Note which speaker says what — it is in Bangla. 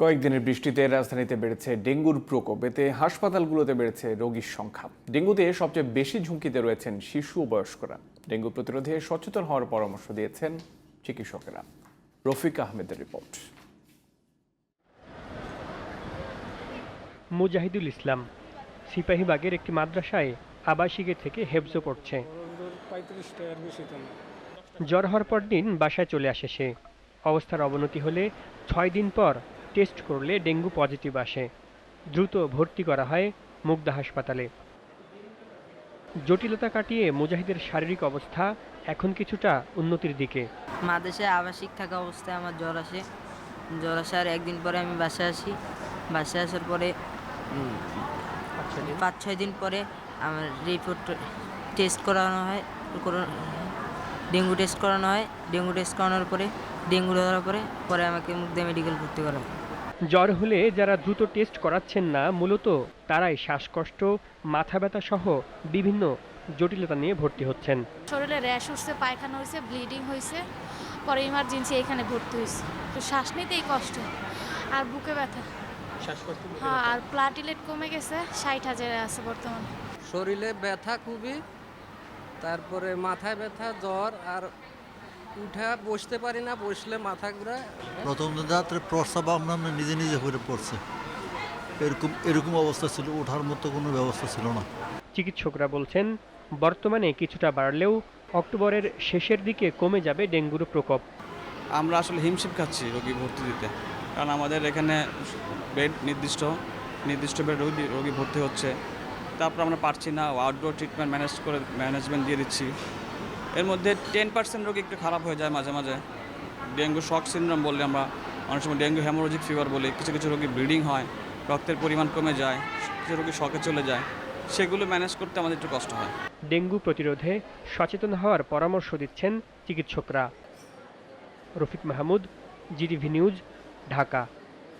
Speaker 1: কয়েকদিনের বৃষ্টিতে রাজধানীতে বেড়েছে ডেঙ্গুর প্রকোপ এতে হাসপাতালগুলোতে বেড়েছে রোগীর সংখ্যা। ডেঙ্গুতে সবচেয়ে বেশি ঝুঁকিতে রয়েছেন শিশু ও বয়স্করা। ডেঙ্গু প্রতিরোধে সচেতন হওয়ার পরামর্শ দিয়েছেন চিকিৎসকেরা। রফিক আহমেদের রিপোর্ট।
Speaker 2: মুজাহিদুল ইসলাম, সিপাহীবাগের একটি মাদ্রাসায় আবাসিকের থেকে হেফজো পড়ছে জ্বর হওয়ার পর দিন বাসায় চলে আসে সে। অবস্থার অবনতি হলে ছয় দিন পর টেস্ট করলে ডেঙ্গু পজিটিভ আসে। দ্রুত ভর্তি করা হয় মুগদা হাসপাতালে। জটিলতা কাটিয়ে মুজাহিদের শারীরিক অবস্থা এখন কিছুটা উন্নতির দিকে।
Speaker 3: মাদেশে আবাসিক থাকা অবস্থায় আমার জ্বর আসে। জ্বর আসার একদিন পরে আমি বাসায় আসি। বাসায় আসার পরে পাঁচ ছয় দিন পরে আমার রিপোর্ট টেস্ট করানো হয়। ডেঙ্গু টেস্ট করানো হয় ডেঙ্গু টেস্ট করানোর পরে ডেঙ্গু ধরার পরে পরে আমাকে মুগদা মেডিকেল ভর্তি করা হয়
Speaker 2: জ্বর হলে যারা দ্রুত টেস্ট করাচ্ছেন না মূলত তারাই শ্বাসকষ্ট মাথা ব্যথা সহ বিভিন্ন জটিলতা নিয়ে ভর্তি হচ্ছেন।
Speaker 4: শরীরে র্যাশ উঠছে পায়খানা হয়েছে ব্লিডিং হয়েছে পরে ইমার্জেন্সি এখানে ভর্তি হয়েছে। তো শ্বাস নিতেই কষ্ট আর বুকে ব্যথা। হ্যাঁ আর প্লাটিলেট কমে গেছে ষাট হাজারে আছে বর্তমানে।
Speaker 5: শরীরে ব্যথা খুবই তারপরে মাথায় ব্যথা জ্বর আর উঠা বসতে পারি না বসলে মাথা ঘুরায়।
Speaker 6: প্রথম দিন রাত্রে প্রস্রাব আমরা নিজে নিজে হয়ে পড়ছে। এরকম এরকম অবস্থা ছিল ওঠার মতো কোনো ব্যবস্থা ছিল না।
Speaker 2: চিকিৎসকরা বলছেন বর্তমানে কিছুটা বাড়লেও অক্টোবরের শেষের দিকে কমে যাবে ডেঙ্গুর প্রকোপ।
Speaker 7: আমরা আসলে হিমশিম খাচ্ছি রোগী ভর্তি দিতে। কারণ আমাদের এখানে বেড নির্দিষ্ট নির্দিষ্ট বেড রোগী রোগী ভর্তি হচ্ছে। তারপর আমরা পারছি না আউটডোর ট্রিটমেন্ট ম্যানেজ করে ম্যানেজমেন্ট দিয়ে দিচ্ছি। এর মধ্যে টেন পার্সেন্ট রোগী একটু খারাপ হয়ে যায় মাঝে মাঝে। ডেঙ্গু শক সিনড্রোম বললে আমরা অনেক সময় ডেঙ্গু হ্যামোরোজিক ফিভার বলি, কিছু কিছু রোগী ব্লিডিং হয়, রক্তের পরিমাণ কমে যায়, কিছু রোগী শখে চলে যায়, সেগুলো ম্যানেজ করতে আমাদের একটু কষ্ট হয়।
Speaker 2: ডেঙ্গু প্রতিরোধে সচেতন হওয়ার পরামর্শ দিচ্ছেন চিকিৎসকরা। Rafiq Mahmud, GTV news, Dhaka.